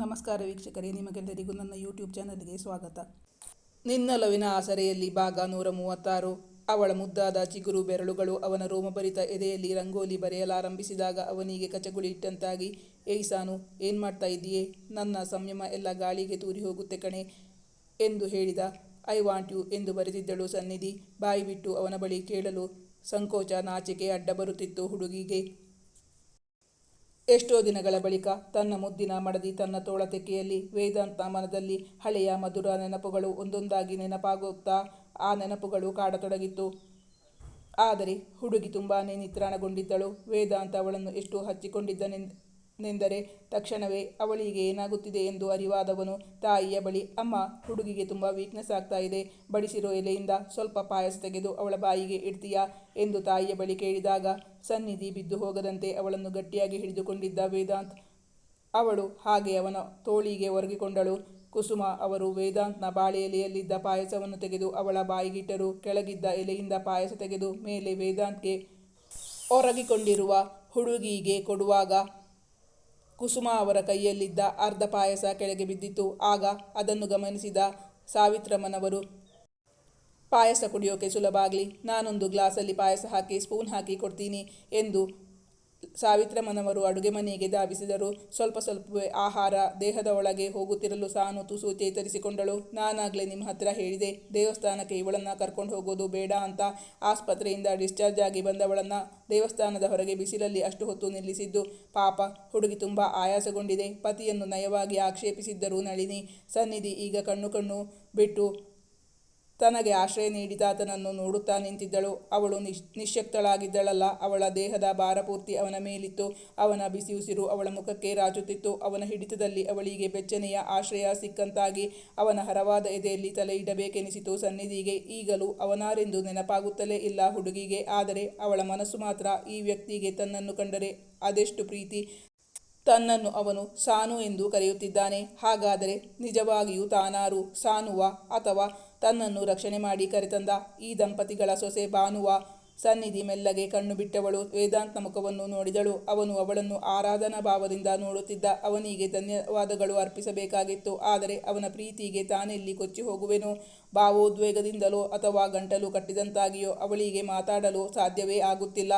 ನಮಸ್ಕಾರ ವೀಕ್ಷಕರೇ, ನಿಮಗೆಲ್ಲರಿಗೂ ನನ್ನ ಯೂಟ್ಯೂಬ್ ಚಾನಲ್ಗೆ ಸ್ವಾಗತ. ನಿನ್ನಲವಿನ ಆಸರೆಯಲ್ಲಿ ಭಾಗ ನೂರ ಮೂವತ್ತಾರು. ಅವಳ ಮುದ್ದಾದ ಚಿಗುರು ಬೆರಳುಗಳು ಅವನ ರೋಮಭರಿತ ಎದೆಯಲ್ಲಿ ರಂಗೋಲಿ ಬರೆಯಲಾರಂಭಿಸಿದಾಗ ಅವನಿಗೆ ಕಚಗುಳಿ ಇಟ್ಟಂತಾಗಿ, ಏಯ್ ಸಾನು, ಏನು ಮಾಡ್ತಾ ಇದ್ದೀಯೇ? ನನ್ನ ಸಂಯಮ ಎಲ್ಲ ಗಾಳಿಗೆ ತೂರಿ ಹೋಗುತ್ತೆ ಕಣೆ ಎಂದು ಹೇಳಿದ. ಐ ವಾಂಟ್ ಯು ಎಂದು ಬರೆದಿದ್ದಳು ಸನ್ನಿಧಿ. ಬಾಯಿ ಬಿಟ್ಟು ಅವನ ಬಳಿ ಕೇಳಲು ಸಂಕೋಚ ನಾಚಿಕೆ ಅಡ್ಡ ಬರುತ್ತಿತ್ತು ಹುಡುಗಿಗೆ. ಎಷ್ಟೋ ದಿನಗಳ ಬಳಿಕ ತನ್ನ ಮುದ್ದಿನ ಮಡದಿ ತನ್ನ ತೋಳ ತೆಕ್ಕೆಯಲ್ಲಿ ವೇದಾಂತ ಮನದಲ್ಲಿ ಹಳೆಯ ಮಧುರ ನೆನಪುಗಳು ಒಂದೊಂದಾಗಿ ನೆನಪಾಗುತ್ತಾ ಆ ನೆನಪುಗಳು ಕಾಡತೊಡಗಿತ್ತು. ಆದರೆ ಹುಡುಗಿ ತುಂಬಾ ನಿತ್ರಾಣಗೊಂಡಿದ್ದಳು. ವೇದಾಂತ ಅವಳನ್ನು ಎಷ್ಟು ಹಚ್ಚಿಕೊಂಡಿದ್ದನೆಂದರೆ ತಕ್ಷಣವೇ ಅವಳಿಗೆ ಏನಾಗುತ್ತಿದೆ ಎಂದು ಅರಿವಾದವನು ತಾಯಿಯ ಬಳಿ, ಅಮ್ಮ, ಹುಡುಗಿಗೆ ತುಂಬ ವೀಕ್ನೆಸ್ ಆಗ್ತಾ ಇದೆ, ಬಡಿಸಿರೋ ಎಲೆಯಿಂದ ಸ್ವಲ್ಪ ಪಾಯಸ ತೆಗೆದು ಅವಳ ಬಾಯಿಗೆ ಇಡ್ತೀಯಾ? ಎಂದು ತಾಯಿಯ ಬಳಿ ಕೇಳಿದಾಗ, ಸನ್ನಿಧಿ ಬಿದ್ದು ಹೋಗದಂತೆ ಅವಳನ್ನು ಗಟ್ಟಿಯಾಗಿ ಹಿಡಿದುಕೊಂಡಿದ್ದ ವೇದಾಂತ್. ಅವಳು ಹಾಗೆ ಅವನ ತೋಳಿಗೆ ಒರಗಿಕೊಂಡಳು. ಕುಸುಮ ಅವರು ವೇದಾಂತ್ನ ಬಾಳೆ ಎಲೆಯಲ್ಲಿದ್ದ ಪಾಯಸವನ್ನು ತೆಗೆದು ಅವಳ ಬಾಯಿಗಿಟ್ಟರು. ಕೆಳಗಿದ್ದ ಎಲೆಯಿಂದ ಪಾಯಸ ತೆಗೆದು ಮೇಲೆ ವೇದಾಂತ್ಗೆ ಒರಗಿಕೊಂಡಿರುವ ಹುಡುಗಿಗೆ ಕೊಡುವಾಗ ಕುಸುಮ ಅವರ ಕೈಯಲ್ಲಿದ್ದ ಅರ್ಧ ಪಾಯಸ ಕೆಳಗೆ ಬಿದ್ದಿತು. ಆಗ ಅದನ್ನು ಗಮನಿಸಿದ ಸಾವಿತ್ರಮ್ಮನವರು, ಪಾಯಸ ಕುಡಿಯೋಕೆ ಸುಲಭ ಆಗಲಿ. ನಾನೊಂದು ಗ್ಲಾಸಲ್ಲಿ ಪಾಯಸ ಹಾಕಿ, ಸ್ಪೂನ್ ಹಾಕಿ ಕೊಡ್ತೀನಿ ಎಂದು ಸಾವಿತ್ರಮ್ಮನವರು ಅಡುಗೆ ಮನೆಗೆ ಧಾವಿಸಿದರು. ಸ್ವಲ್ಪ ಸ್ವಲ್ಪವೇ ಆಹಾರ ದೇಹದ ಒಳಗೆ ಹೋಗುತ್ತಿರಲು ಸಾನು ತುಸು ಚೇತರಿಸಿಕೊಂಡಳು. ನಾನಾಗಲೇ ನಿಮ್ಮ ಹತ್ರ ಹೇಳಿದೆ, ದೇವಸ್ಥಾನಕ್ಕೆ ಇವಳನ್ನು ಕರ್ಕೊಂಡು ಹೋಗೋದು ಬೇಡ ಅಂತ ಆಸ್ಪತ್ರೆಯಿಂದ ಡಿಸ್ಚಾರ್ಜ್ ಆಗಿ ಬಂದವಳನ್ನು ದೇವಸ್ಥಾನದ ಹೊರಗೆ ಬಿಸಿಲಲ್ಲಿ ಅಷ್ಟು ಹೊತ್ತು ನಿಲ್ಲಿಸಿದ್ದು ಪಾಪ, ಹುಡುಗಿ ತುಂಬ ಆಯಾಸಗೊಂಡಿದೆ. ಪತಿಯನ್ನು ನಯವಾಗಿ ಆಕ್ಷೇಪಿಸಿದ್ದರು ನಳಿನಿ, ಸನ್ನಿಧಿ ಈಗ ಕಣ್ಣು ಕಣ್ಣು ಬಿಟ್ಟು ತನಗೆ ಆಶ್ರಯ ನೀಡಿದಾತನನ್ನು ನೋಡುತ್ತಾ ನಿಂತಿದ್ದಳು. ಅವಳು ನಿಶ್ ನಿಶಕ್ತಳಾಗಿದ್ದಳಲ್ಲ ಅವಳ ದೇಹದ ಭಾರಪೂರ್ತಿ ಅವನ ಮೇಲಿತ್ತು. ಅವನ ಬಿಸಿ ಉಸಿರು ಅವಳ ಮುಖಕ್ಕೆ ರಾಜುತ್ತಿತ್ತು. ಅವನ ಹಿಡಿತದಲ್ಲಿ ಅವಳಿಗೆ ಬೆಚ್ಚನೆಯ ಆಶ್ರಯ ಸಿಕ್ಕಂತಾಗಿ ಅವನ ಹರವಾದ ಎದೆಯಲ್ಲಿ ತಲೆ ಇಡಬೇಕೆನಿಸಿತು. ಸನ್ನಿಧಿಗೆ ಈಗಲೂ ಅವನಾರೆಂದು ನೆನಪಾಗುತ್ತಲೇ ಇಲ್ಲ ಹುಡುಗಿಗೆ. ಆದರೆ ಅವಳ ಮನಸ್ಸು ಮಾತ್ರ ಈ ವ್ಯಕ್ತಿಗೆ ತನ್ನನ್ನು ಕಂಡರೆ ಅದೆಷ್ಟು ಪ್ರೀತಿ. ತನ್ನನ್ನು ಅವನು ಸಾನು ಎಂದು ಕರೆಯುತ್ತಿದ್ದಾನೆ. ಹಾಗಾದರೆ ನಿಜವಾಗಿಯೂ ತಾನಾರು ಸಾನುವ ಅಥವಾ ತನ್ನನ್ನು ರಕ್ಷಣೆ ಮಾಡಿ ಕರೆತಂದ ಈ ದಂಪತಿಗಳ ಸೊಸೆ ಭಾನುವ ಸನ್ನಿಧಿ ಮೆಲ್ಲಗೆ ಕಣ್ಣು ಬಿಟ್ಟವಳು. ವೇದಾಂತ ಮುಖವನ್ನು ನೋಡಿದಳು. ಅವನು ಅವಳನ್ನು ಆರಾಧನಾ ಭಾವದಿಂದ ನೋಡುತ್ತಿದ್ದ. ಅವನಿಗೆ ಧನ್ಯವಾದಗಳು ಅರ್ಪಿಸಬೇಕಾಗಿತ್ತು. ಆದರೆ ಅವನ ಪ್ರೀತಿಗೆ ತಾನೆಲ್ಲಿ ಕೊಚ್ಚಿ ಹೋಗುವೆನೋ? ಭಾವೋದ್ವೇಗದಿಂದಲೋ ಅಥವಾ ಗಂಟಲು ಕಟ್ಟಿದಂತಾಗಿಯೋ ಅವಳಿಗೆ ಮಾತಾಡಲು ಸಾಧ್ಯವೇ ಆಗುತ್ತಿಲ್ಲ.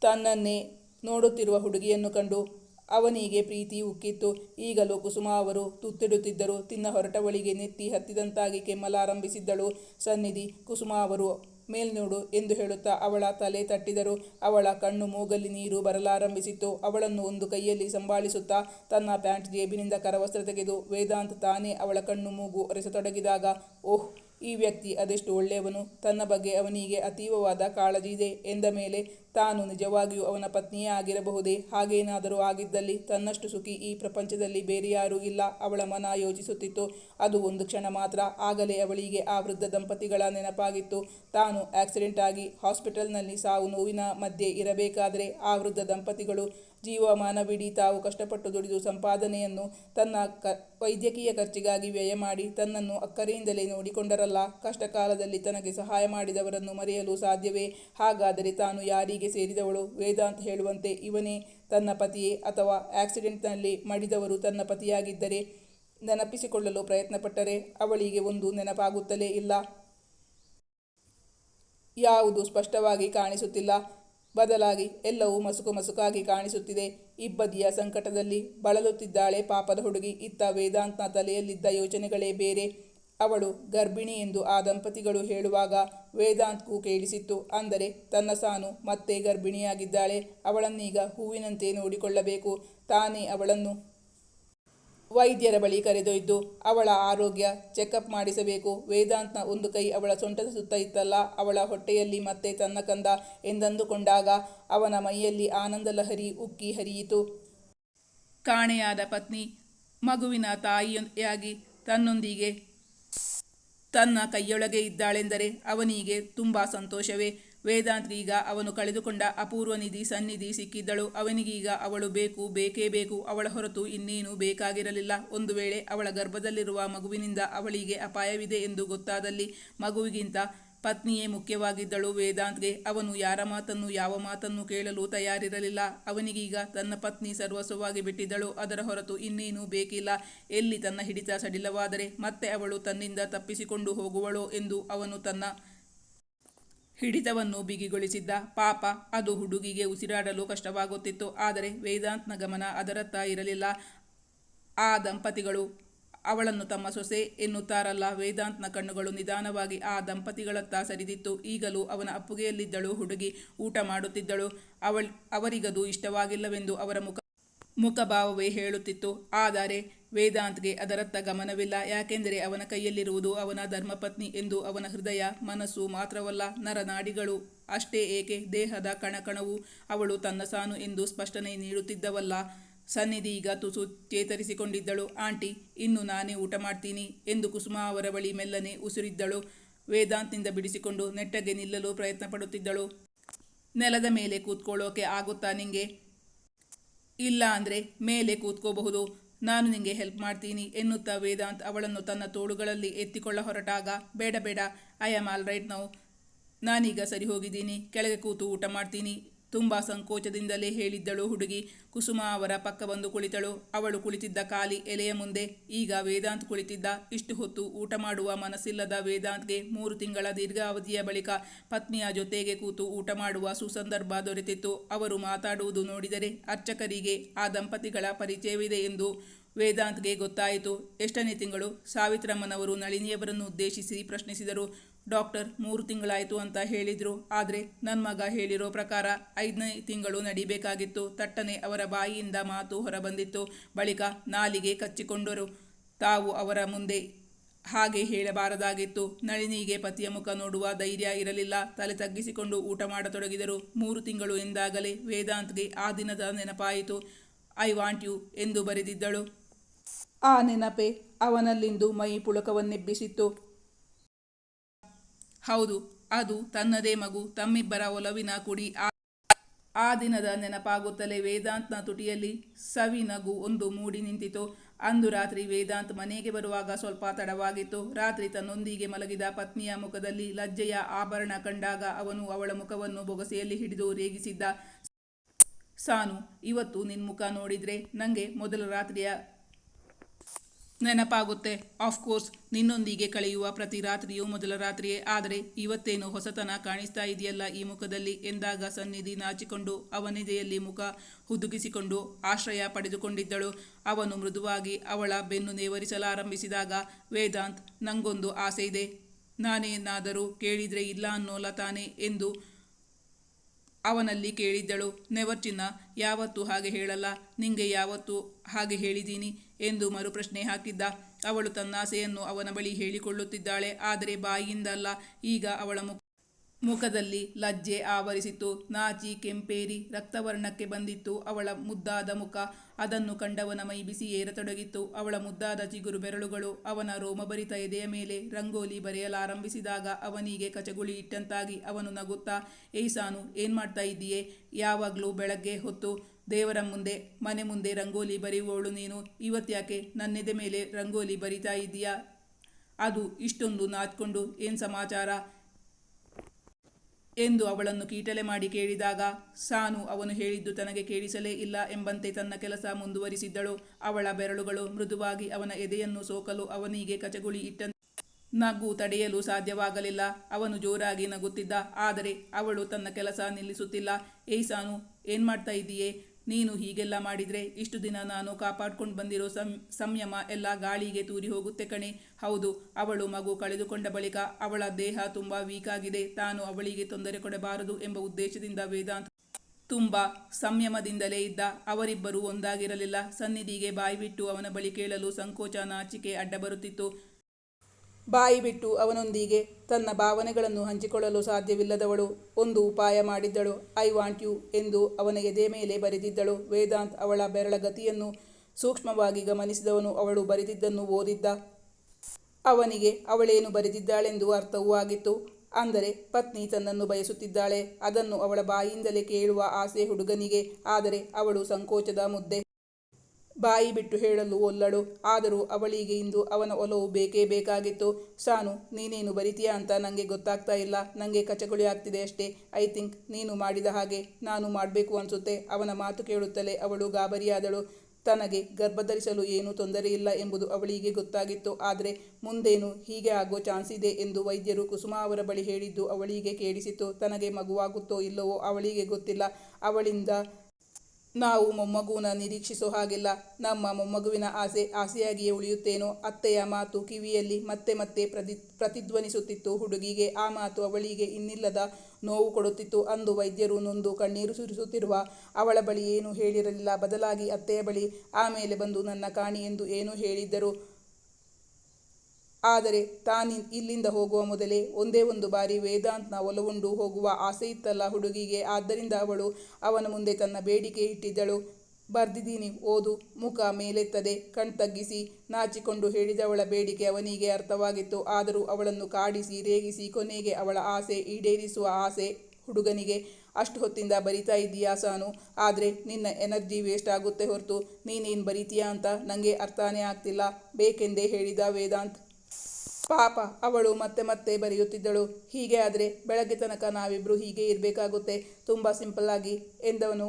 ತನ್ನನ್ನೇ ನೋಡುತ್ತಿರುವ ಹುಡುಗಿಯನ್ನು ಕಂಡು ಅವನಿಗೆ ಪ್ರೀತಿ ಉಕ್ಕಿತ್ತು. ಈಗಲೂ ಕುಸುಮ ಅವರು ತುತ್ತಿಡುತ್ತಿದ್ದರು. ತಿನ್ನ ಹೊರಟವಳಿಗೆ ನೆತ್ತಿ ಹತ್ತಿದಂತಾಗಿ ಕೆಮ್ಮಲಾರಂಭಿಸಿದ್ದಳು ಸನ್ನಿಧಿ, ಕುಸುಮ ಅವರು ಮೇಲ್ನೋಡು ಎಂದು ಹೇಳುತ್ತಾ ಅವಳ ತಲೆ ತಟ್ಟಿದರು. ಅವಳ ಕಣ್ಣು ಮೂಗಲ್ಲಿ ನೀರು ಬರಲಾರಂಭಿಸಿತ್ತು. ಅವಳನ್ನು ಒಂದು ಕೈಯಲ್ಲಿ ಸಂಭಾಳಿಸುತ್ತಾ ತನ್ನ ಪ್ಯಾಂಟ್ ಜೇಬಿನಿಂದ ಕರವಸ್ತ್ರ ತೆಗೆದು ವೇದಾಂತ್ ತಾನೇ ಅವಳ ಕಣ್ಣು ಮೂಗು ಒರೆಸತೊಡಗಿದಾಗ, ಓಹ್, ಈ ವ್ಯಕ್ತಿ ಅದೆಷ್ಟು ಒಳ್ಳೆಯವನು. ತನ್ನ ಬಗ್ಗೆ ಅವನಿಗೆ ಅತೀವವಾದ ಕಾಳಜಿ ಇದೆ ಎಂದ ಮೇಲೆ ತಾನು ನಿಜವಾಗಿಯೂ ಅವನ ಪತ್ನಿಯೇ ಆಗಿರಬಹುದೇ ಹಾಗೇನಾದರೂ ಆಗಿದ್ದಲ್ಲಿ ತನ್ನಷ್ಟು ಸುಖಿ ಈ ಪ್ರಪಂಚದಲ್ಲಿ ಬೇರೆ ಯಾರೂ ಇಲ್ಲ, ಅವಳ ಮನ ಯೋಚಿಸುತ್ತಿತ್ತು. ಅದು ಒಂದು ಕ್ಷಣ ಮಾತ್ರ. ಆಗಲೇ ಅವಳಿಗೆ ಆ ವೃದ್ಧ ದಂಪತಿಗಳ ನೆನಪಾಗಿತ್ತು. ತಾನು ಆಕ್ಸಿಡೆಂಟ್ ಆಗಿ ಹಾಸ್ಪಿಟಲ್ನಲ್ಲಿ ಸಾವು ನೋವಿನ ಮಧ್ಯೆ ಇರಬೇಕಾದರೆ ಆ ವೃದ್ಧ ದಂಪತಿಗಳು ಜೀವಮಾನವಿಡೀ ತಾವು ಕಷ್ಟಪಟ್ಟು ದುಡಿದು ಸಂಪಾದನೆಯನ್ನು ತನ್ನ ಕ, ವೈದ್ಯಕೀಯ ಖರ್ಚಿಗಾಗಿ ವ್ಯಯ ಮಾಡಿ, ತನ್ನನ್ನು ಅಕ್ಕರೆಯಿಂದಲೇ ನೋಡಿಕೊಂಡರಲ್ಲ. ಕಷ್ಟಕಾಲದಲ್ಲಿ ತನಗೆ ಸಹಾಯ ಮಾಡಿದವರನ್ನು ಮರೆಯಲು ಸಾಧ್ಯವೇ? ಹಾಗಾದರೆ ತಾನು ಯಾರಿಗೆ ಸೇರಿದವಳು. ವೇದಾಂತ್ ಹೇಳುವಂತೆ ಇವನೇ ತನ್ನ ಪತಿಯೇ ಅಥವಾ ಆಕ್ಸಿಡೆಂಟ್ನಲ್ಲಿ ಮಡಿದವರು ತನ್ನ ಪತಿಯಾಗಿದ್ದರೆ ನೆನಪಿಸಿಕೊಳ್ಳಲು ಪ್ರಯತ್ನಪಟ್ಟರೆ ಅವಳಿಗೆ ಒಂದು ನೆನಪಾಗುತ್ತಲೇ ಇಲ್ಲ. ಯಾವುದು ಸ್ಪಷ್ಟವಾಗಿ ಕಾಣಿಸುತ್ತಿಲ್ಲ. ಬದಲಾಗಿ ಎಲ್ಲವೂ ಮಸುಕು ಮಸುಕಾಗಿ ಕಾಣಿಸುತ್ತಿದೆ. ಇಬ್ಬದಿಯ ಸಂಕಟದಲ್ಲಿ ಬಳಲುತ್ತಿದ್ದಾಳೆ ಪಾಪದ ಹುಡುಗಿ. ಇತ್ತ ವೇದಾಂತ್ನ ತಲೆಯಲ್ಲಿದ್ದ ಯೋಚನೆಗಳೇ ಬೇರೆ. ಅವಳು ಗರ್ಭಿಣಿ ಎಂದು ಆ ದಂಪತಿಗಳು ಹೇಳುವಾಗ ವೇದಾಂತ್ಗೂ ಕೇಳಿಸಿತ್ತು ಅಂದರೆ ತನ್ನ ಸಾನು ಮತ್ತೆ ಗರ್ಭಿಣಿಯಾಗಿದ್ದಾಳೆ. ಅವಳನ್ನೀಗ ಹೂವಿನಂತೆ ನೋಡಿಕೊಳ್ಳಬೇಕು. ತಾನೇ ಅವಳನ್ನು ವೈದ್ಯರ ಬಳಿ ಕರೆದೊಯ್ದು ಅವಳ ಆರೋಗ್ಯ ಚೆಕಪ್ ಮಾಡಿಸಬೇಕು. ವೇದಾಂತ್ನ ಒಂದು ಕೈ ಅವಳ ಸೊಂಟದ ಸುತ್ತ ಇತ್ತಲ್ಲ, ಅವಳ ಹೊಟ್ಟೆಯಲ್ಲಿ ಮತ್ತೆ ತನ್ನ ಕಂದ ಎಂದಂದುಕೊಂಡಾಗ ಅವನ ಮೈಯಲ್ಲಿ ಆನಂದ ಲಹರಿ ಉಕ್ಕಿ ಹರಿಯಿತು. ಕಾಣೆಯಾದ ಪತ್ನಿ ಮಗುವಿನ ತಾಯಿಯಾಗಿ ತನ್ನೊಂದಿಗೆ ತನ್ನ ಕೈಯೊಳಗೆ ಇದ್ದಾಳೆಂದರೆ ಅವನಿಗೆ ತುಂಬ ಸಂತೋಷವೇ. ವೇದಾಂತ್ಗೀಗ ಅವನು ಕಳೆದುಕೊಂಡ ಅಪೂರ್ವ ನಿಧಿ ಸನ್ನಿಧಿ ಸಿಕ್ಕಿದ್ದಳು. ಅವನಿಗೀಗ ಅವಳು ಬೇಕು, ಬೇಕೇ ಬೇಕು. ಅವಳ ಹೊರತು ಇನ್ನೇನು ಬೇಕಾಗಿರಲಿಲ್ಲ. ಒಂದು ವೇಳೆ ಅವಳ ಗರ್ಭದಲ್ಲಿರುವ ಮಗುವಿನಿಂದ ಅವಳಿಗೆ ಅಪಾಯವಿದೆ ಎಂದು ಗೊತ್ತಾದಲ್ಲಿ ಮಗುವಿಗಿಂತ ಪತ್ನಿಯೇ ಮುಖ್ಯವಾಗಿದ್ದಳು ವೇದಾಂತ್ಗೆ. ಅವನು ಯಾರ ಮಾತನ್ನು ಯಾವ ಮಾತನ್ನು ಕೇಳಲು ತಯಾರಿರಲಿಲ್ಲ. ಅವನಿಗೀಗ ತನ್ನ ಪತ್ನಿ ಸರ್ವಸ್ವವಾಗಿ ಬಿಟ್ಟಿದ್ದಳು. ಅದರ ಹೊರತು ಇನ್ನೇನೂ ಬೇಕಿಲ್ಲ. ಎಲ್ಲಿ ತನ್ನ ಹಿಡಿತ ಸಡಿಲವಾದರೆ ಮತ್ತೆ ಅವಳು ತನ್ನಿಂದ ತಪ್ಪಿಸಿಕೊಂಡು ಹೋಗುವಳೋ ಎಂದು ಅವನು ತನ್ನ ಹಿಡಿತವನ್ನು ಬಿಗಿಗೊಳಿಸಿದ್ದ. ಪಾಪ, ಅದು ಹುಡುಗಿಗೆ ಉಸಿರಾಡಲು ಕಷ್ಟವಾಗುತ್ತಿತ್ತು. ಆದರೆ ವೇದಾಂತ್ನ ಗಮನ ಅದರತ್ತ ಇರಲಿಲ್ಲ. ಆ ದಂಪತಿಗಳು ಅವಳನ್ನು ತಮ್ಮ ಸೊಸೆ ಎನ್ನುತ್ತಾರಲ್ಲ. ವೇದಾಂತ್ನ ಕಣ್ಣುಗಳು ನಿಧಾನವಾಗಿ ಆ ದಂಪತಿಗಳತ್ತ ಸರಿದಿತ್ತು. ಈಗಲೂ ಅವನ ಅಪ್ಪುಗೆಯಲ್ಲಿದ್ದಳು, ಹುಡುಗಿ ಊಟ ಮಾಡುತ್ತಿದ್ದಳು. ಅವಳ, ಅವರಿಗದು ಇಷ್ಟವಾಗಿಲ್ಲವೆಂದು ಅವರ ಮುಖ, ಮುಖಭಾವವೇ ಹೇಳುತ್ತಿತ್ತು. ಆದರೆ ವೇದಾಂತ್ಗೆ ಅದರತ್ತ ಗಮನವಿಲ್ಲ. ಯಾಕೆಂದರೆ ಅವನ ಕೈಯಲ್ಲಿರುವುದು ಅವನ ಧರ್ಮಪತ್ನಿ ಎಂದು ಅವನ ಹೃದಯ, ಮನಸ್ಸು ಮಾತ್ರವಲ್ಲ, ನರನಾಡಿಗಳು ಅಷ್ಟೇ ಏಕೆ ದೇಹದ ಕಣಕಣವು ಅವಳು ತನ್ನ ಸಾನು ಎಂದು ಸ್ಪಷ್ಟನೆ ನೀಡುತ್ತಿದ್ದವಲ್ಲ. ಸನ್ನಿಧಿ ಈಗ ತುಸು ಚೇತರಿಸಿಕೊಂಡಿದ್ದಳು. ಆಂಟಿ, ಇನ್ನು ನಾನೇ ಊಟ ಮಾಡ್ತೀನಿ ಎಂದು ಕುಸುಮ ಅವರ ಬಳಿ ಮೆಲ್ಲನೆ ಉಸಿರಿದ್ದಳು. ವೇದಾಂತ್ನಿಂದ ಬಿಡಿಸಿಕೊಂಡು ನೆಟ್ಟಗೆ ನಿಲ್ಲಲು ಪ್ರಯತ್ನ ಪಡುತ್ತಿದ್ದಳು. ನೆಲದ ಮೇಲೆ ಕೂತ್ಕೊಳ್ಳೋಕೆ ಆಗುತ್ತಾ ನಿಂಗೆ? ಇಲ್ಲ ಅಂದರೆ ಮೇಲೆ ಕೂತ್ಕೋಬಹುದು. ನಾನು ನಿಂಗೆ ಹೆಲ್ಪ್ ಮಾಡ್ತೀನಿ ಎನ್ನುತ್ತಾ ವೇದಾಂತ್ ಅವಳನ್ನು ತನ್ನ ತೋಳುಗಳಲ್ಲಿ ಎತ್ತಿಕೊಳ್ಳ ಹೊರಟಾಗ, ಬೇಡ ಬೇಡ, I am all right now. ನಾನೀಗ ಸರಿ ಹೋಗಿದ್ದೀನಿ. ಕೆಳಗೆ ಕೂತು ಊಟ ಮಾಡ್ತೀನಿ. ತುಂಬ ಸಂಕೋಚದಿಂದಲೇ ಹೇಳಿದ್ದಳು ಹುಡುಗಿ. ಕುಸುಮ ಅವರ ಪಕ್ಕ ಬಂದು ಕುಳಿತಳು. ಅವಳು ಕುಳಿತಿದ್ದ ಖಾಲಿ ಎಲೆಯ ಮುಂದೆ. ಈಗ ವೇದಾಂತ್ ಕುಳಿತಿದ್ದ. ಇಷ್ಟು ಹೊತ್ತು ಊಟ ಮಾಡುವ ಮನಸ್ಸಿಲ್ಲದ ವೇದಾಂತ್ಗೆ ಮೂರು ತಿಂಗಳ ದೀರ್ಘಾವಧಿಯ ಬಳಿಕ ಪತ್ನಿಯ ಜೊತೆಗೆ ಕೂತು ಊಟ ಮಾಡುವ ಸುಸಂದರ್ಭ ದೊರೆತಿತ್ತು. ಅವರು ಮಾತಾಡುವುದು ನೋಡಿದರೆ ಅರ್ಚಕರಿಗೆ ಆ ದಂಪತಿಗಳ ಪರಿಚಯವಿದೆ ಎಂದು ವೇದಾಂತ್ಗೆ ಗೊತ್ತಾಯಿತು. ಎಷ್ಟನೇ ತಿಂಗಳು ಸಾವಿತ್ರಮ್ಮನವರು ನಳಿನಿಯವರನ್ನು ಉದ್ದೇಶಿಸಿ ಪ್ರಶ್ನಿಸಿದರು. ಡಾಕ್ಟರ್ ಮೂರು ತಿಂಗಳಾಯಿತು ಅಂತ ಹೇಳಿದರು. ಆದರೆ ನನ್ನ ಮಗ ಹೇಳಿರೋ ಪ್ರಕಾರ ಐದನೇ ತಿಂಗಳು ನಡಿಬೇಕಾಗಿತ್ತು. ತಟ್ಟನೆ ಅವರ ಬಾಯಿಯಿಂದ ಮಾತು ಹೊರಬಂದಿತ್ತು. ಬಳಿಕ ನಾಲಿಗೆ ಕಚ್ಚಿಕೊಂಡರು. ತಾವು ಅವರ ಮುಂದೆ ಹಾಗೆ ಹೇಳಬಾರದಾಗಿತ್ತು. ನಳಿನಿಗೆ ಪತಿಯ ಮುಖ ನೋಡುವ ಧೈರ್ಯ ಇರಲಿಲ್ಲ. ತಲೆ ತಗ್ಗಿಸಿಕೊಂಡು ಊಟ ಮಾಡತೊಡಗಿದರು. ಮೂರು ತಿಂಗಳು ಎಂದಾಗಲೇ ವೇದಾಂತ್ಗೆ ಆ ದಿನದ ನೆನಪಾಯಿತು. ಐ ವಾಂಟ್ ಯು ಎಂದು ಬರೆದಿದ್ದಳು. ಆ ನೆನಪೆ ಅವನಲ್ಲಿಂದು ಮೈ ಪುಳಕವನ್ನೆಬ್ಬಿಸಿತ್ತು. ಹೌದು, ಅದು ತನ್ನದೇ ಮಗು, ತಮ್ಮಿಬ್ಬರ ಒಲವಿನ ಕುಡಿ ಆ ದಿನದ ನೆನಪಾಗುತ್ತಲೇ ವೇದಾಂತ್ನ ತುಟಿಯಲ್ಲಿ ಸವಿ ನಗು ಒಂದು ಮೂಡಿ ನಿಂತಿತು. ಅಂದು ರಾತ್ರಿ ವೇದಾಂತ್ ಮನೆಗೆ ಬರುವಾಗ ಸ್ವಲ್ಪ ತಡವಾಗಿತ್ತು. ರಾತ್ರಿ ತನ್ನೊಂದಿಗೆ ಮಲಗಿದ ಪತ್ನಿಯ ಮುಖದಲ್ಲಿ ಲಜ್ಜೆಯ ಆಭರಣ ಕಂಡಾಗ ಅವನು ಅವಳ ಮುಖವನ್ನು ಬೊಗಸೆಯಲ್ಲಿ ಹಿಡಿದು ರೇಗಿಸಿದ್ದ. ಸಾನು, ಇವತ್ತು ನಿನ್ನ ಮುಖ ನೋಡಿದ್ರೆ ನನಗೆ ಮೊದಲ ರಾತ್ರಿಯ ನೆನಪಾಗುತ್ತೆ. ಕೋರ್ಸ್ ನಿನ್ನೊಂದಿಗೆ ಕಳೆಯುವ ಪ್ರತಿ ರಾತ್ರಿಯೂ ಮೊದಲ ರಾತ್ರಿಯೇ. ಆದರೆ ಇವತ್ತೇನು ಹೊಸತನ ಕಾಣಿಸ್ತಾ ಇದೆಯಲ್ಲ ಈ ಮುಖದಲ್ಲಿ? ಎಂದಾಗ ಸನ್ನಿಧಿ ನಾಚಿಕೊಂಡು ಅವನಿದೆಯಲ್ಲಿ ಮುಖ ಹುದುಗಿಸಿಕೊಂಡು ಆಶ್ರಯ ಪಡೆದುಕೊಂಡಿದ್ದಳು. ಅವನು ಮೃದುವಾಗಿ ಅವಳ ಬೆನ್ನು ನೇವರಿಸಲಾರಂಭಿಸಿದಾಗ, ವೇದಾಂತ್, ನಂಗೊಂದು ಆಸೆ ಇದೆ. ನಾನೇನಾದರೂ ಕೇಳಿದರೆ ಇಲ್ಲ ಅನ್ನೋಲ್ಲ ತಾನೆ ಎಂದು ಅವನಲ್ಲಿ ಕೇಳಿದ್ದಳು. ನೆವರ್ ಚಿನ್ನ, ಯಾವತ್ತೂ ಹಾಗೆ ಹೇಳಲ್ಲ. ನಿಂಗೆ ಯಾವತ್ತೂ ಹಾಗೆ ಹೇಳಿದ್ದೀನಿ. ಎಂದು ಮರುಪ್ರಶ್ನೆ ಹಾಕಿದ್ದ. ಅವಳು ತನ್ನಾಸೆಯನ್ನು ಅವನ ಬಳಿ ಹೇಳಿಕೊಳ್ಳುತ್ತಿದ್ದಾಳೆ. ಆದರೆ ಬಾಯಿಯಿಂದಲ್ಲ. ಈಗ ಅವಳ ಮುಖ ಮುಖದಲ್ಲಿ ಲಜ್ಜೆ ಆವರಿಸಿತು. ನಾಚಿ ಕೆಂಪೇರಿ ರಕ್ತವರ್ಣಕ್ಕೆ ಬಂದಿತ್ತು. ಅವಳ ಮುದ್ದಾದ ಮುಖ ಅದನ್ನು ಕಂಡವನ ಮೈ ಬಿಸಿ ಏರತೊಡಗಿತ್ತು ಅವಳ ಮುದ್ದಾದ ಚಿಗುರು ಬೆರಳುಗಳು ಅವನ ರೋಮಭರಿತ ಎದೆಯ ಮೇಲೆ ರಂಗೋಲಿ ಬರೆಯಲಾರಂಭಿಸಿದಾಗ ಅವನಿಗೆ ಕಚಗುಳಿ ಇಟ್ಟಂತಾಗಿ ಅವನು ನಗುತ್ತಾ, ಏಯ್ ಸಾನು, ಏನ್ ಮಾಡ್ತಾ ಇದ್ದೀಯೇ? ಯಾವಾಗಲೂ ಬೆಳಗ್ಗೆ ಹೊತ್ತು ದೇವರ ಮುಂದೆ, ಮನೆ ಮುಂದೆ ರಂಗೋಲಿ ಬರೆಯುವವಳು ನೀನು. ಇವತ್ತ್ಯಾಕೆ ನನ್ನೆದೆ ಮೇಲೆ ರಂಗೋಲಿ ಬರಿತಾ ಇದ್ದೀಯಾ? ಅದು ಇಷ್ಟೊಂದು ನಾಚ್ಕೊಂಡು ಏನ್ ಸಮಾಚಾರ? ಎಂದು ಅವಳನ್ನು ಕೀಟಲೆ ಮಾಡಿ ಕೇಳಿದಾಗ, ಸಾನು ಅವನು ಹೇಳಿದ್ದು ತನಗೆ ಕೇಳಿಸಲೇ ಇಲ್ಲ ಎಂಬಂತೆ ತನ್ನ ಕೆಲಸ ಮುಂದುವರಿಸಿದ್ದಳು. ಅವಳ ಬೆರಳುಗಳು ಮೃದುವಾಗಿ ಅವನ ಎದೆಯನ್ನು ಸೋಕಲು ಅವನಿಗೆ ಕಚಗುಳಿ ಇಟ್ಟ ನಗು ತಡೆಯಲು ಸಾಧ್ಯವಾಗಲಿಲ್ಲ. ಅವನು ಜೋರಾಗಿ ನಗುತ್ತಿದ್ದ, ಆದರೆ ಅವಳು ತನ್ನ ಕೆಲಸ ನಿಲ್ಲಿಸುತ್ತಿಲ್ಲ. ಏಯ್ ಸಾನು ಏನ್ಮಾಡ್ತಾ ಇದ್ದೀಯೇ? ನೀನು ಹೀಗೆಲ್ಲ ಮಾಡಿದರೆ ಇಷ್ಟು ದಿನ ನಾನು ಕಾಪಾಡ್ಕೊಂಡು ಬಂದಿರೋ ಸಂ, ಸಂಯಮ ಎಲ್ಲ ಗಾಳಿಗೆ ತೂರಿ ಹೋಗುತ್ತೆ ಕಣೆ. ಹೌದು, ಅವಳು ಮಗು ಕಳೆದುಕೊಂಡ ಬಳಿಕ ಅವಳ ದೇಹ ತುಂಬ ವೀಕ್ ಆಗಿದೆ. ತಾನು ಅವಳಿಗೆ ತೊಂದರೆ ಕೊಡಬಾರದು ಎಂಬ ಉದ್ದೇಶದಿಂದ ವೇದಾಂತ್ ತುಂಬ ಸಂಯಮದಿಂದಲೇ ಇದ್ದ. ಅವರಿಬ್ಬರೂ ಒಂದಾಗಿರಲಿಲ್ಲ. ಸನ್ನಿಧಿಗೆ ಬಾಯಿಬಿಟ್ಟು ಅವನ ಬಳಿ ಕೇಳಲು ಸಂಕೋಚ ನಾಚಿಕೆ ಅಡ್ಡ ಬರುತ್ತಿತ್ತು. ಬಾಯಿ ಬಿಟ್ಟು ಅವನೊಂದಿಗೆ ತನ್ನ ಭಾವನೆಗಳನ್ನು ಹಂಚಿಕೊಳ್ಳಲು ಸಾಧ್ಯವಿಲ್ಲದವಳು ಒಂದು ಉಪಾಯ ಮಾಡಿದ್ದಳು. ಐ ವಾಂಟ್ ಯು ಎಂದು ಅವನ ಎದೆ ಮೇಲೆ ಬರೆದಿದ್ದಳು. ವೇದಾಂತ್ ಅವಳ ಬೆರಳ ಗತಿಯನ್ನು ಸೂಕ್ಷ್ಮವಾಗಿ ಗಮನಿಸಿದವನು ಅವಳು ಬರೆದಿದ್ದನ್ನು ಓದಿದ್ದ. ಅವನಿಗೆ ಅವಳೇನು ಬರೆದಿದ್ದಾಳೆಂದು ಅರ್ಥವೂ ಆಗಿತ್ತು. ಅಂದರೆ ಪತ್ನಿ ತನ್ನನ್ನು ಬಯಸುತ್ತಿದ್ದಾಳೆ. ಅದನ್ನು ಅವಳ ಬಾಯಿಯಿಂದಲೇ ಕೇಳುವ ಆಸೆ ಹುಡುಗನಿಗೆ. ಆದರೆ ಅವಳು ಸಂಕೋಚದ ಮುದ್ದೆ. ಬಾಯಿ ಬಿಟ್ಟು ಹೇಳಲು ಒಲ್ಲಳು. ಆದರೂ ಅವಳಿಗೆ ಇಂದು ಅವನ ಒಲವು ಬೇಕೇ ಬೇಕಾಗಿತ್ತು. ಸಾನು, ನೀನೇನು ಬರಿತೀಯಾ ಅಂತ ನನಗೆ ಗೊತ್ತಾಗ್ತಾ ಇಲ್ಲ. ನನಗೆ ಕಚಗುಳಿ ಆಗ್ತಿದೆ ಅಷ್ಟೇ. ಐ ಥಿಂಕ್ ನೀನು ಮಾಡಿದ ಹಾಗೆ ನಾನು ಮಾಡಬೇಕು ಅನಿಸುತ್ತೆ. ಅವನ ಮಾತು ಕೇಳುತ್ತಲೇ ಅವಳು ಗಾಬರಿಯಾದಳು. ತನಗೆ ಗರ್ಭಧರಿಸಲು ಏನೂ ತೊಂದರೆ ಇಲ್ಲ ಎಂಬುದು ಅವಳಿಗೆ ಗೊತ್ತಾಗಿತ್ತು. ಆದರೆ ಮುಂದೇನು ಹೀಗೆ ಆಗೋ ಚಾನ್ಸ್ ಇದೆ ಎಂದು ವೈದ್ಯರು ಕುಸುಮ ಅವರ ಬಳಿ ಹೇಳಿದ್ದು ಅವಳಿಗೆ ಕೇಳಿಸಿತು ತನಗೆ ಮಗುವಾಗುತ್ತೋ ಇಲ್ಲವೋ ಅವಳಿಗೆ ಗೊತ್ತಿಲ್ಲ. ಅವಳಿಂದ ನಾವು ಮೊಮ್ಮಗುನ ನಿರೀಕ್ಷಿಸೋ ಹಾಗಿಲ್ಲ. ನಮ್ಮ ಮೊಮ್ಮಗುವಿನ ಆಸೆ ಆಸೆಯಾಗಿಯೇ ಉಳಿಯುತ್ತೇನೋ? ಅತ್ತೆಯ ಮಾತು ಕಿವಿಯಲ್ಲಿ ಮತ್ತೆ ಮತ್ತೆ ಪ್ರತಿ ಪ್ರತಿಧ್ವನಿಸುತ್ತಿತ್ತು. ಹುಡುಗಿಗೆ ಆ ಮಾತು ಅವಳಿಗೆ ಇನ್ನಿಲ್ಲದ ನೋವು ಕೊಡುತ್ತಿತ್ತು. ಅಂದು ವೈದ್ಯರು ನೊಂದು ಕಣ್ಣೀರು ಸುರಿಸುತ್ತಿರುವ ಅವಳ ಬಳಿ ಏನೂ ಹೇಳಿರಲಿಲ್ಲ. ಬದಲಾಗಿ ಅತ್ತೆಯ ಬಳಿ ಆಮೇಲೆ ಬಂದು ನನ್ನ ಕಾಣಿ ಎಂದು ಏನೂ ಹೇಳಿದ್ದರು? ಆದರೆ ತಾನಿ ಇಲ್ಲಿಂದ ಹೋಗುವ ಮೊದಲೇ ಒಂದೇ ಒಂದು ಬಾರಿ ವೇದಾಂತ್ನ ಒಲವುಂಡು ಹೋಗುವ ಆಸೆ ಇತ್ತಲ್ಲ ಹುಡುಗಿಗೆ. ಆದ್ದರಿಂದ ಅವಳು ಅವನ ಮುಂದೆ ತನ್ನ ಬೇಡಿಕೆ ಇಟ್ಟಿದ್ದಳು. ಬರ್ದಿದ್ದೀನಿ, ಓದು, ಮುಖ ಮೇಲೆತ್ತದೆ ಕಣ್ತಗ್ಗಿಸಿ ನಾಚಿಕೊಂಡು ಹೇಳಿದವಳ ಬೇಡಿಕೆ ಅವನಿಗೆ ಅರ್ಥವಾಗಿತ್ತು. ಆದರೂ ಅವಳನ್ನು ಕಾಡಿಸಿ, ರೇಗಿಸಿ, ಕೊನೆಗೆ ಅವಳ ಆಸೆ ಈಡೇರಿಸುವ ಆಸೆ ಹುಡುಗನಿಗೆ. ಅಷ್ಟು ಹೊತ್ತಿಂದ ಬರಿತಾ ಇದ್ದೀಯಾ ಸಾನು? ಆದರೆ ನಿನ್ನ ಎನರ್ಜಿ ವೇಸ್ಟ್ ಆಗುತ್ತೆ ಹೊರತು ನೀನೇನು ಬರಿತೀಯಾ ಅಂತ ನನಗೆ ಅರ್ಥನೇ ಆಗ್ತಿಲ್ಲ. ಬೇಕೆಂದೇ ಹೇಳಿದ ವೇದಾಂತ್. ಪಾಪ, ಅವಳು ಮತ್ತೆ ಮತ್ತೆ ಬರೆಯುತ್ತಿದ್ದಳು. ಹೀಗೆ ಆದರೆ ಬೆಳಗ್ಗೆ ತನಕ ನಾವಿಬ್ಬರು ಹೀಗೆ ಇರಬೇಕಾಗುತ್ತೆ. ತುಂಬ ಸಿಂಪಲ್ ಆಗಿ ಎಂದವನು.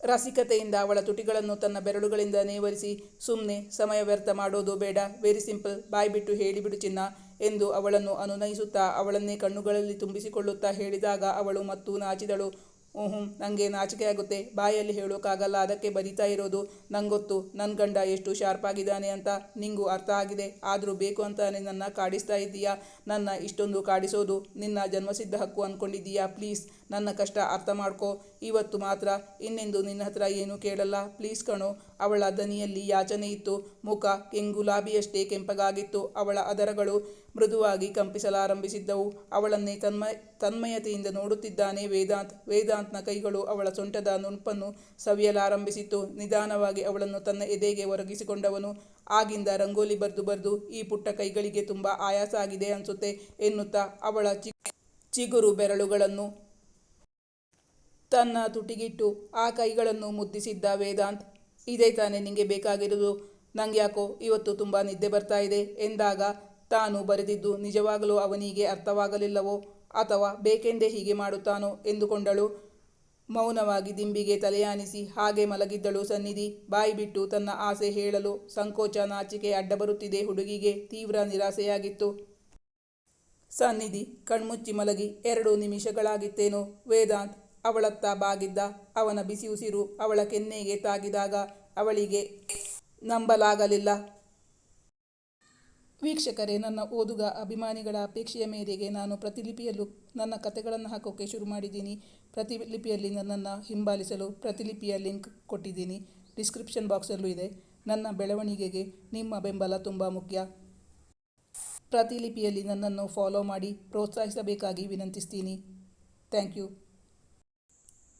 ರಸಿಕತೆಯಿಂದ ಅವಳ ತುಟಿಗಳನ್ನು ತನ್ನ ಬೆರಳುಗಳಿಂದ ನೇವರಿಸಿ ಸುಮ್ಮನೆ ಸಮಯ ವ್ಯರ್ಥ ಮಾಡೋದು ಬೇಡ ವೆರಿ ಸಿಂಪಲ್ ಬಾಯ್ ಬಿಟ್ಟು ಹೇಳಿಬಿಡು ಚಿನ್ನ, ಎಂದು ಅವಳನ್ನು ಅನುನಯಿಸುತ್ತಾ ಅವಳನ್ನೇ ಕಣ್ಣುಗಳಲ್ಲಿ ತುಂಬಿಸಿಕೊಳ್ಳುತ್ತಾ ಹೇಳಿದಾಗ ಅವಳು ಮತ್ತು ನಾಚಿದಳು. ಹ್ಞೂ ನನಗೆ ನಾಚಿಕೆ ಆಗುತ್ತೆ. ಬಾಯಲ್ಲಿ ಹೇಳೋಕ್ಕಾಗಲ್ಲ, ಅದಕ್ಕೆ ಬರಿತಾ ಇರೋದು ನಂಗೊತ್ತು. ನನ್ನ ಗಂಡ ಎಷ್ಟು ಶಾರ್ಪ್ ಆಗಿದ್ದಾನೆ ಅಂತ ನಿಂಗೂ ಅರ್ಥ ಆಗಿದೆ. ಆದರೂ ಬೇಕು ಅಂತಾನೆ ನನ್ನ ಕಾಡಿಸ್ತಾ ಇದ್ದೀಯಾ? ನನ್ನ ಇಷ್ಟೊಂದು ಕಾಡಿಸೋದು ನಿನ್ನ ಜನ್ಮಸಿದ್ಧ ಹಕ್ಕು ಅಂದ್ಕೊಂಡಿದ್ದೀಯಾ ಪ್ಲೀಸ್ ನನ್ನ ಕಷ್ಟ ಅರ್ಥ ಮಾಡ್ಕೋ. ಇವತ್ತು ಮಾತ್ರ, ಇನ್ನೆಂದು ನಿನ್ನ ಹತ್ರ ಏನೂ ಕೇಳಲ್ಲ. ಪ್ಲೀಸ್ ಕಣೋ, ಅವಳ ದನಿಯಲ್ಲಿ ಯಾಚನೆ ಇತ್ತು. ಮುಖ ಕೆಂಗುಲಾಬಿಯಷ್ಟೇ ಕೆಂಪಗಾಗಿತ್ತು. ಅವಳ ಅದರಗಳು ಮೃದುವಾಗಿ ಕಂಪಿಸಲಾರಂಭಿಸಿದ್ದವು. ಅವಳನ್ನೇ ತನ್ಮಯ ತನ್ಮಯತೆಯಿಂದ ನೋಡುತ್ತಿದ್ದಾನೆ ವೇದಾಂತ್. ವೇದಾಂತ್ನ ಕೈಗಳು ಅವಳ ಸೊಂಟದ ನುಣುಪನ್ನು ಸವಿಯಲಾರಂಭಿಸಿತ್ತು. ನಿಧಾನವಾಗಿ ಅವಳನ್ನು ತನ್ನ ಎದೆಗೆ ಒರಗಿಸಿಕೊಂಡವನು. ಆಗಿಂದ ರಂಗೋಲಿ ಬರೆದು ಬರೆದು, ಈ ಪುಟ್ಟ ಕೈಗಳಿಗೆ ತುಂಬ ಆಯಾಸ ಆಗಿದೆ ಅನಿಸುತ್ತೆ ಎನ್ನುತ್ತಾ ಅವಳ ಚಿ ಚಿಗುರು ಬೆರಳುಗಳನ್ನು ತನ್ನ ತುಟಿಗಿಟ್ಟು ಆ ಕೈಗಳನ್ನು ಮುದ್ದಿಸಿದ್ದ ವೇದಾಂತ್, ಇದೇ ತಾನೇ ನಿಮಗೆ ಬೇಕಾಗಿರೋದು. ನಂಗೆ ಯಾಕೋ ಇವತ್ತು ತುಂಬ ನಿದ್ದೆ ಬರ್ತಾ ಇದೆ ಎಂದಾಗ ತಾನು ಬರೆದಿದ್ದು ನಿಜವಾಗಲೂ ಅವನಿಗೆ ಅರ್ಥವಾಗಲಿಲ್ಲವೋ ಅಥವಾ ಬೇಕೆಂದೇ ಹೀಗೆ ಮಾಡುತ್ತಾನೋ ಎಂದುಕೊಂಡಳು. ಮೌನವಾಗಿ ದಿಂಬಿಗೆ ತಲೆಯಾನಿಸಿ ಹಾಗೆ ಮಲಗಿದ್ದಳು ಸನ್ನಿಧಿ. ಬಾಯಿ ಬಿಟ್ಟು ತನ್ನ ಆಸೆ ಹೇಳಲು ಸಂಕೋಚ ನಾಚಿಕೆ ಅಡ್ಡ ಬರುತ್ತಿದೆ ಹುಡುಗಿಗೆ ತೀವ್ರ ನಿರಾಸೆಯಾಗಿತ್ತು. ಸನ್ನಿಧಿ ಕಣ್ಮುಚ್ಚಿ ಮಲಗಿ, ಎರಡು ನಿಮಿಷಗಳಾಗಿತ್ತೇನೋ ವೇದಾಂತ್ ಅವಳತ್ತ ಬಾಗಿದ್ದ. ಅವನ ಬಿಸಿ ಉಸಿರು ಅವಳ ಕೆನ್ನೆಗೆ ತಾಗಿದಾಗ ಅವಳಿಗೆ ನಂಬಲಾಗಲಿಲ್ಲ. ವೀಕ್ಷಕರೇ, ನನ್ನ ಓದುಗ ಅಭಿಮಾನಿಗಳ ಅಪೇಕ್ಷೆಯ ಮೇರೆಗೆ ನಾನು ಪ್ರತಿಲಿಪಿಯಲ್ಲೂ ನನ್ನ ಕತೆಗಳನ್ನು ಹಾಕೋಕ್ಕೆ ಶುರು ಮಾಡಿದ್ದೀನಿ. ಪ್ರತಿಲಿಪಿಯಲ್ಲಿ ನನ್ನನ್ನು ಹಿಂಬಾಲಿಸಲು ಪ್ರತಿಲಿಪಿಯ ಲಿಂಕ್ ಕೊಟ್ಟಿದ್ದೀನಿ. ಡಿಸ್ಕ್ರಿಪ್ಷನ್ ಬಾಕ್ಸಲ್ಲೂ ಇದೆ. ನನ್ನ ಬೆಳವಣಿಗೆಗೆ ನಿಮ್ಮ ಬೆಂಬಲ ತುಂಬ ಮುಖ್ಯ. ಪ್ರತಿಲಿಪಿಯಲ್ಲಿ ನನ್ನನ್ನು ಫಾಲೋ ಮಾಡಿ ಪ್ರೋತ್ಸಾಹಿಸಬೇಕಾಗಿ ವಿನಂತಿಸ್ತೀನಿ. Thank you.